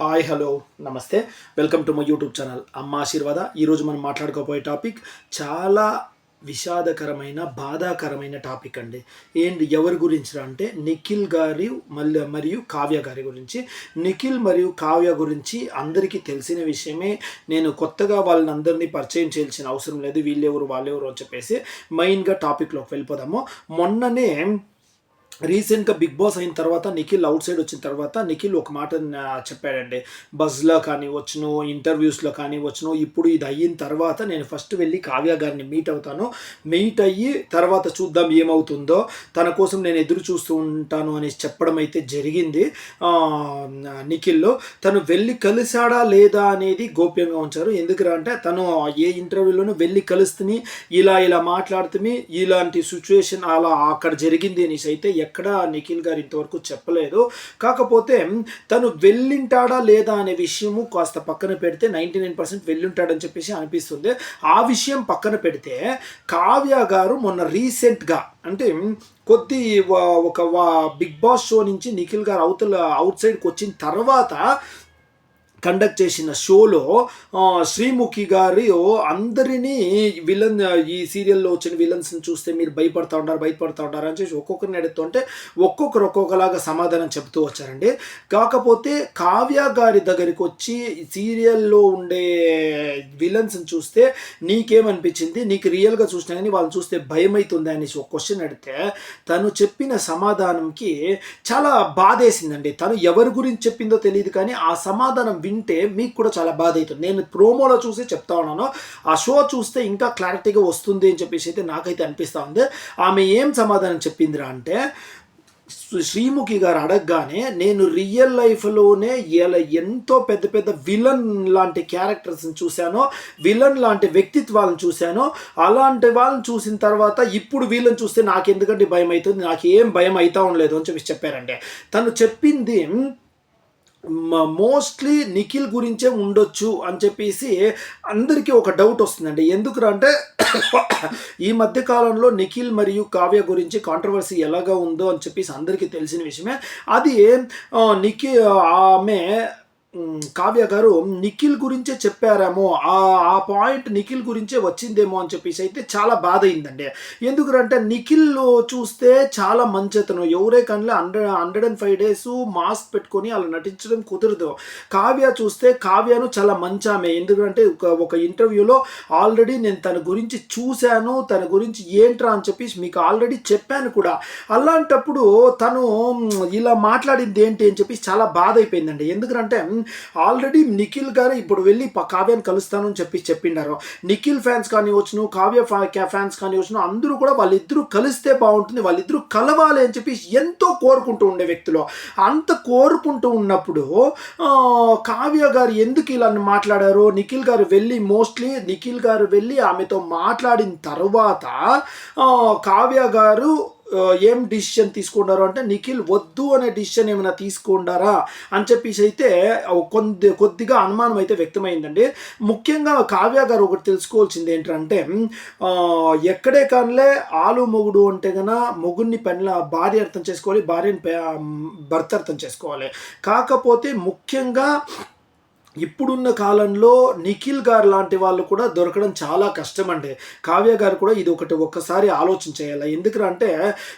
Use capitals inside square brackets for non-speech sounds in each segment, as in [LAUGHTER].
Hi hello namaste. Welcome to my YouTube channel Amma Aashirvada. ఈరోజు మనం మాట్లాడుకోబోయే topic చాలా విషాదకరమైన బాధాకరమైన టాపిక్ అండి. ఏంటి ఎవరి గురించి అంటే నిఖిల్ గారి మళ్ళీ మరియు కావ్య గారి గురించి. నిఖిల్ మరియు కావ్య గురించి అందరికీ తెలిసిన విషయమే. నేను కొత్తగా వాళ్ళని అందరినీ పరిచయం చేయాల్సిన అవసరం లేదు. వీళ్ళెవరు వాళ్ళెవరు అని చెప్పేసి మెయిన్గా టాపిక్లోకి వెళ్ళిపోదాము. మొన్ననే రీసెంట్గా బిగ్ బాస్ అయిన తర్వాత నిఖిల్ అవుట్ సైడ్ వచ్చిన తర్వాత నిఖిల్ ఒక మాట చెప్పాడండి. బజ్లో కానీ వచ్చును ఇంటర్వ్యూస్లో కానీ వచ్చును ఇప్పుడు ఇది అయిన తర్వాత నేను ఫస్ట్ వెళ్ళి కావ్య గారిని మీట్ అవుతాను. మీట్ అయ్యి తర్వాత చూద్దాం ఏమవుతుందో తన కోసం నేను ఎదురు చూస్తూ ఉంటాను అని చెప్పడం అయితే జరిగింది. నిఖిల్లో తను వెళ్ళి కలిశాడా లేదా అనేది గోప్యంగా ఉంచారు. ఎందుకురా అంటే తను ఏ ఇంటర్వ్యూలోనూ వెళ్ళి కలుస్తుని ఇలా ఇలా మాట్లాడుతుని ఇలాంటి సిచ్యువేషన్ అలా అక్కడ జరిగింది అనేసి అయితే ఎక్కడా నిఖిల్ గారు ఇంతవరకు చెప్పలేదు. కాకపోతే తను వెళ్ళింటాడా లేదా అనే విషయము కాస్త పక్కన పెడితే నైంటీ నైన్ పర్సెంట్ వెళ్ళుంటాడని చెప్పేసి అనిపిస్తుంది. ఆ విషయం పక్కన పెడితే కావ్య గారు మొన్న రీసెంట్గా అంటే కొద్ది ఒక బిగ్ బాస్ షో నుంచి నిఖిల్ గారు అవతల అవుట్ సైడ్కి వచ్చిన తర్వాత కండక్ట్ చేసిన షోలో శ్రీముఖి గారి అందరినీ విలన్ ఈ సీరియల్లో వచ్చిన విలన్స్ని చూస్తే మీరు భయపడతా ఉంటారు భయపడతా ఉంటారు అని చెప్పి ఒక్కొక్కరిని అడుగుతుంటే ఒక్కొక్కరు ఒక్కొక్కలాగా సమాధానం చెప్తూ వచ్చారండి. కాకపోతే కావ్య గారి దగ్గరికి వచ్చి సీరియల్లో ఉండే విలన్స్ని చూస్తే నీకేమనిపించింది? నీకు రియల్గా చూసినా కానీ వాళ్ళని చూస్తే భయం అవుతుంది అనేసి ఒక క్వశ్చన్ అడిగితే తను చెప్పిన సమాధానంకి చాలా బాధేసిందండి. తను ఎవరి గురించి చెప్పిందో తెలియదు కానీ ఆ సమాధానం వింటే మీకు కూడా చాలా బాధ అవుతుంది నేను ప్రోమోలో చూసి చెప్తా ఉన్నాను. ఆ షో చూస్తే ఇంకా క్లారిటీగా వస్తుంది అని చెప్పేసి అయితే నాకైతే అనిపిస్తూ ఉంది. ఆమె ఏం సమాధానం చెప్పిందిరా అంటే శ్రీముఖి గారు అడగగానే నేను రియల్ లైఫ్లోనే ఇలా ఎంతో పెద్ద పెద్ద విలన్ లాంటి క్యారెక్టర్స్ని చూశాను. విలన్ లాంటి వ్యక్తిత్వాలను చూశాను. అలాంటి వాళ్ళని చూసిన తర్వాత ఇప్పుడు వీళ్ళని చూస్తే నాకు ఎందుకంటే భయం అవుతుంది నాకు ఏం భయం అవుతా ఉండలేదు అని చెప్పి చెప్పారండి. తను చెప్పింది మోస్ట్లీ నిఖిల్ గురించే ఉండొచ్చు అని చెప్పేసి అందరికీ ఒక డౌట్ వస్తుందండి. ఎందుకురా అంటే [COUGHS] ఈ మధ్య కాలంలో నిఖిల్ మరియు కావ్య గురించి కాంట్రవర్సీ ఎలాగా ఉందో అని చెప్పేసి అందరికీ తెలిసిన విషయమే. అది నిఖిల్ ఆమె కావ్య గారు నిఖిల్ గురించే చెప్పారేమో ఆ ఆ పాయింట్ నిఖిల్ గురించే వచ్చిందేమో అని చెప్పేసి అయితే చాలా బాధ అయిందండి. ఎందుకంటే నిఖిల్ చూస్తే చాలా మంచి అతను ఎవరే కానీ hundred hundred and five days mask పెట్టుకొని అలా నటించడం కుదరదు. కావ్య చూస్తే కావ్యను చాలా మంచామే. ఎందుకంటే ఒక ఒక ఇంటర్వ్యూలో ఆల్రెడీ నేను తన గురించి చూశాను తన గురించి ఏంట్రా అని చెప్పేసి మీకు ఆల్రెడీ చెప్పాను కూడా. అలాంటప్పుడు తను ఇలా మాట్లాడింది ఏంటి అని చెప్పేసి చాలా బాధ అయిపోయిందండి. ఎందుకంటే ఆల్రెడీ నిఖిల్ గారు ఇప్పుడు వెళ్ళి కావ్యాన్ని కలుస్తాను అని చెప్పి చెప్పిండారు. నిఖిల్ ఫ్యాన్స్ కానీ వచ్చును కావ్య ఫ్యా- ఫ్యాన్స్ కానీ వచ్చును అందరూ కూడా వాళ్ళిద్దరూ కలిస్తే బాగుంటుంది వాళ్ళిద్దరూ కలవాలి అని చెప్పి ఎంతో కోరుకుంటూ ఉండే వ్యక్తులు. అంత కోరుకుంటూ ఉన్నప్పుడు కావ్య గారు ఎందుకు ఇలా మాట్లాడారు? నిఖిల్ గారు వెళ్ళి మోస్ట్లీ నిఖిల్ గారు వెళ్ళి ఆమెతో మాట్లాడిన తర్వాత కావ్య గారు ఏం డిసిషన్ తీసుకున్నారు అంటే నిఖిల్ వద్దు అనే డిసిషన్ ఏమైనా తీసుకున్నారా అని చెప్పేసి అయితే కొద్ది కొద్దిగా అనుమానం అయితే వ్యక్తమైందండి. ముఖ్యంగా కావ్య గారు ఒకటి తెలుసుకోవాల్సింది ఏంటంటే ఎక్కడే కానిలే ఆలు మొగుడు అంటే గన మొగుడిని పెళ్ళ భార్య అర్థం చేసుకోవాలి భార్యని భర్త అర్థం చేసుకోవాలి. కాకపోతే ముఖ్యంగా ఇప్పుడున్న కాలంలో నిఖిల్ గారు లాంటి వాళ్ళు కూడా దొరకడం చాలా కష్టం అండి కావ్య గారు కూడా ఇది ఒకటి ఒక్కసారి ఆలోచన చేయాలి ఎందుకంటే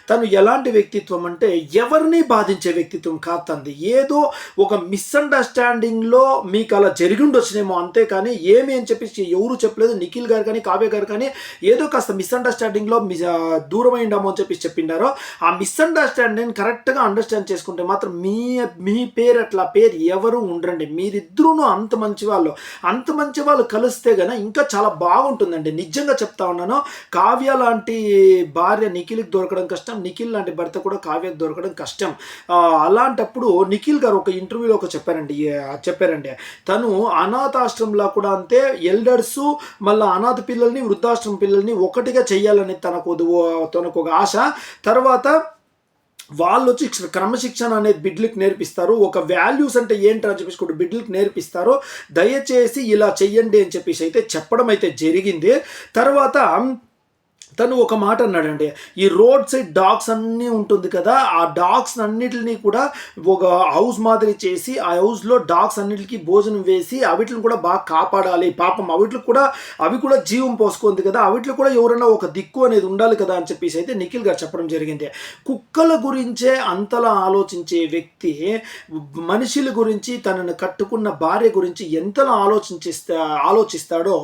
తను ఎలాంటి వ్యక్తిత్వం అంటే ఎవరిని బాధించే వ్యక్తిత్వం కాదు తంది ఏదో ఒక మిస్అండర్స్టాండింగ్లో మీకు అలా జరిగి ఉండొచ్చునేమో అంతేకాని ఏమి అని చెప్పేసి ఎవరు చెప్పలేదు. నిఖిల్ గారు కానీ కావ్య గారు కానీ ఏదో కాస్త మిస్అండర్స్టాండింగ్లో మిస్ దూరం అయిండామో అని చెప్పేసి చెప్పిండారో ఆ మిస్అండర్స్టాండింగ్ కరెక్ట్గా అండర్స్టాండ్ చేసుకుంటే మాత్రం మీ మీ పేరు అట్లా పేరు ఎవరు ఉండరండి. మీరిద్దరూ అంత మంచి వాళ్ళు అంత మంచి వాళ్ళు కలిస్తే గన ఇంకా చాలా బాగుంటుందండి. నిజంగా చెప్తా ఉన్నాను. కావ్య లాంటి భార్య నిఖిల్కి దొరకడం కష్టం. నిఖిల్ లాంటి భర్త కూడా కావ్యకి దొరకడం కష్టం. అలాంటప్పుడు నిఖిల్ గారు ఒక ఇంటర్వ్యూలో ఒక చెప్పారండి. చెప్పారండి. తను అనాథాశ్రమంలో కూడా అంతే ఎల్డర్స్ మళ్ళీ అనాథ పిల్లల్ని వృద్ధాశ్రమం పిల్లల్ని ఒకటిగా చేయాలని తనకు తనకు ఒక ఆశ. తర్వాత వాళ్ళు వచ్చి క్రమశిక్షణ అనేది బిడ్లకు నేర్పిస్తారు. ఒక వాల్యూస్ అంటే ఏంటని చెప్పేసి కూడా బిడ్లకు నేర్పిస్తారో. దయచేసి ఇలా చెయ్యండి అని చెప్పేసి అయితే చెప్పడం అయితే జరిగింది. తర్వాత తను ఒక మాట అన్నాడండి ఈ రోడ్ సైడ్ డాగ్స్ అన్నీ ఉంటుంది కదా ఆ డాగ్స్ అన్నిటిని కూడా ఒక హౌస్ మాదిరి చేసి ఆ హౌస్లో డాగ్స్ అన్నిటికీ భోజనం వేసి అవిటిని కూడా బాగా కాపాడాలి. పాపం అవిట్లు కూడా అవి కూడా జీవం పోసుకుంది కదా అవిట్లో కూడా ఎవరైనా ఒక దిక్కు అనేది ఉండాలి కదా అని చెప్పేసి అయితే నిఖిల్ గారు చెప్పడం జరిగింది. కుక్కల గురించే అంతలా ఆలోచించే వ్యక్తి మనుషుల గురించి తనను కట్టుకున్న భార్య గురించి ఎంతలా ఆలోచించిస్తా ఆలోచిస్తాడో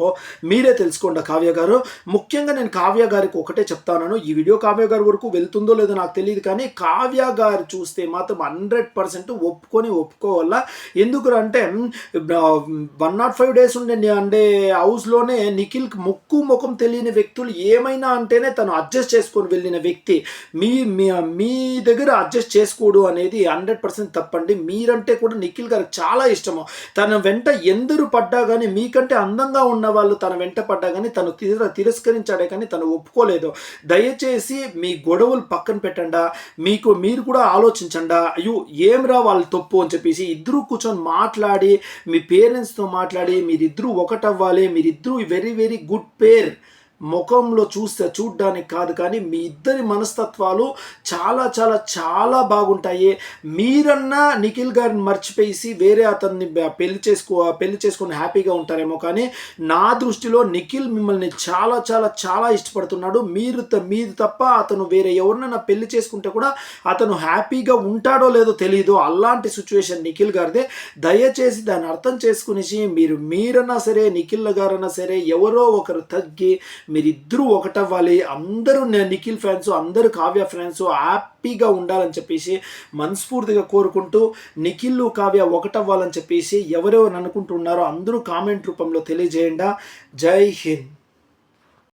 మీరే తెలుసుకోండి కావ్య గారు. ముఖ్యంగా నేను కావ్య గారు గారికి ఒకటే చెప్తాను ఈ వీడియో కావ్య గారి వరకు వెళ్తుందో లేదో నాకు తెలియదు కానీ కావ్య గారు చూస్తే మాత్రం హండ్రెడ్ పర్సెంట్ ఒప్పుకొని ఒప్పుకోవాలా? ఎందుకు అంటే వన్ నాట్ ఫైవ్ డేస్ ఉండే అంటే హౌస్లోనే నిఖిల్కి ముక్కు ముఖం తెలియని వ్యక్తులు ఏమైనా అంటేనే తను అడ్జస్ట్ చేసుకొని వెళ్ళిన వ్యక్తి. మీ మీ- దగ్గర అడ్జస్ట్ చేసుకోడు అనేది హండ్రెడ్ పర్సెంట్ తప్పండి. మీరంటే కూడా నిఖిల్ గారికి చాలా ఇష్టము. తన వెంట ఎందరు పడ్డా కానీ మీకంటే అందంగా ఉన్న వాళ్ళు తన వెంట పడ్డా కానీ తను తిర తిరస్కరించాడే కానీ తను ఒప్పుకోలేదు. దయచేసి మీ గొడవలు పక్కన పెట్టండా మీకు మీరు కూడా ఆలోచించండా అయ్యో ఏమిరా వాళ్ళ తప్పు అని చెప్పేసి ఇద్దరు కూర్చొని మాట్లాడి మీ పేరెంట్స్తో మాట్లాడి మీరిద్దరూ ఒకటవ్వాలి మీరిద్దరూ వెరీ వెరీ గుడ్ పేర్. ముఖంలో చూస్తే చూడ్డానికి కాదు కానీ మీ ఇద్దరి మనస్తత్వాలు చాలా చాలా చాలా బాగుంటాయి. మీరన్నా నిఖిల్ గారిని మర్చిపోయేసి వేరే అతన్ని పెళ్ళి చేసుకో పెళ్ళి చేసుకొని హ్యాపీగా ఉంటారేమో కానీ నా దృష్టిలో నిఖిల్ మిమ్మల్ని చాలా చాలా చాలా ఇష్టపడుతున్నాడు. మీరు మీరు తప్ప అతను వేరే ఎవరినైనా పెళ్ళి చేసుకుంటే కూడా అతను హ్యాపీగా ఉంటాడో లేదో తెలియదు అలాంటి సిచ్యువేషన్ నిఖిల్ గారిదే. దయచేసి దాన్ని అర్థం చేసుకునేసి మీరు మీరన్నా సరే నిఖిల్ గారన్నా సరే ఎవరో ఒకరు తగ్గి మీరిద్దరూ ఒకటవ్వాలి. అందరూ నే- నిఖిల్ ఫ్యాన్స్ అందరూ కావ్య ఫ్యాన్స్ హ్యాపీగా ఉండాలని చెప్పేసి మనస్ఫూర్తిగా కోరుకుంటూ నిఖిల్ కావ్య ఒకటవ్వాలని చెప్పేసి ఎవరెవరు అనుకుంటున్నారో అందరూ కామెంట్ రూపంలో తెలియజేయండి. జై హింద్.